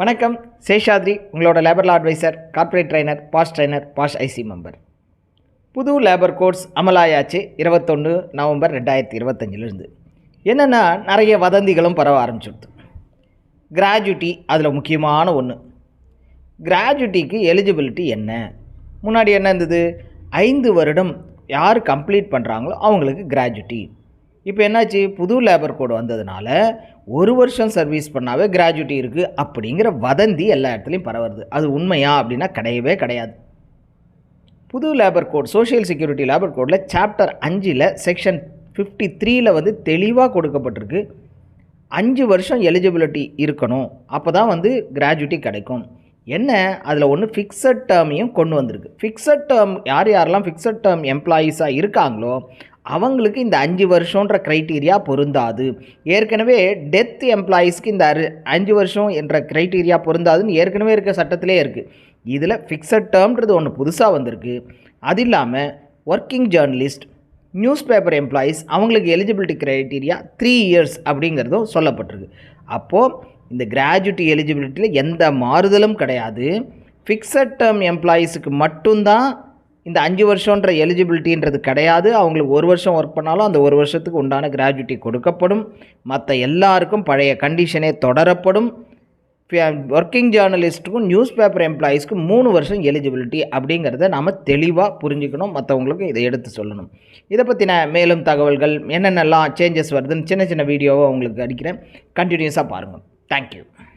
வணக்கம். சேஷாத்ரி உங்களோட labour law adviser corporate trainer POSH trainer POSH IC member புது labour codes அமலாயாச்சு இருபத்தொன்று நவம்பர் ரெண்டாயிரத்தி இருபத்தஞ்சிலிருந்து. என்னென்னா நிறைய வதந்திகளும் பரவ ஆரம்பிச்சுடுது. கிராஜுவிட்டி அதில் முக்கியமான ஒன்று கிராஜுவிட்டிக்கு எலிஜிபிலிட்டி என்ன? முன்னாடி என்ன இருந்தது? ஐந்து வருடம் யார் கம்ப்ளீட் பண்ணுறாங்களோ அவங்களுக்கு கிராஜுவிட்டி இப்போ என்னாச்சு? புது லேபர் கோடு வந்ததுனால ஒரு வருஷம் சர்வீஸ் பண்ணாவே கிராஜுவிட்டி இருக்குது அப்படிங்கிற வதந்தி எல்லா இடத்துலையும் பரவுறது. அது உண்மையா அப்படின்னா கிடையவே கிடையாது. புது labour code social security labour கோடில் chapter அஞ்சில் செக்ஷன் ஃபிஃப்டி த்ரீயில் வந்து தெளிவாக கொடுக்கப்பட்டிருக்கு. அஞ்சு வருஷம் எலிஜிபிலிட்டி இருக்கணும். அப்போ தான் வந்து கிராஜுவிட்டி கிடைக்கும். என்ன? அதில் ஒன்று ஃபிக்ஸட் டேர்மையும் கொண்டு வந்திருக்கு. ஃபிக்ஸட் டேர்ம் யார் யாரெல்லாம் ஃபிக்ஸட் டேர்ம் எம்ப்ளாயீஸாக இருக்காங்களோ அவங்களுக்கு இந்த அஞ்சு வருஷன்ற க்ரைட்டீரியா பொருந்தாது. ஏற்கனவே டெத் எம்ப்ளாயீஸ்க்கு இந்த அரு அஞ்சு வருஷம் என்ற க்ரைட்டீரியா பொருந்தாதுன்னு ஏற்கனவே இருக்க சட்டத்திலே இருக்குது இதில் ஃபிக்ஸட் டேர்ம்ன்றது ஒன்று புதுசாக வந்திருக்கு. அது இல்லாமல் working journalist news paper employees அவங்களுக்கு எலிஜிபிலிட்டி க்ரைட்டீரியா த்ரீ இயர்ஸ் அப்படிங்கிறதும் சொல்லப்பட்டிருக்கு. அப்போது இந்த கிராஜுவிட்டி எலிஜிபிலிட்டியில் எந்த மாறுதலும் கிடையாது. ஃபிக்ஸட் டேர்ம் எம்ப்ளாயீஸுக்கு மட்டும்தான் இந்த அஞ்சு வருஷன்ற எலிஜிபிலிட்டின்றது கிடையாது. அவங்களுக்கு ஒரு வருஷம் ஒர்க் பண்ணாலும் அந்த ஒரு வருஷத்துக்கு உண்டான கிராஜுவிட்டி கொடுக்கப்படும். மற்ற எல்லாருக்கும் பழைய கண்டிஷனே தொடரப்படும். ஒர்க்கிங் ஜேர்னலிஸ்ட்டுக்கும் நியூஸ் பேப்பர் எம்ப்ளாயீஸ்க்கும் மூணு வருஷம் எலிஜிபிலிட்டி அப்படிங்கிறத நாம் தெளிவாக புரிஞ்சுக்கணும். மற்றவங்களுக்கு இதை எடுத்து சொல்லணும். இதை பற்றின மேலும் தகவல்கள் என்னென்னலாம் சேஞ்சஸ் வருதுன்னு சின்ன சின்ன வீடியோவை உங்களுக்கு அடிக்கிறேன். கண்டினியூஸாக பாருங்கள் தேங்க்யூ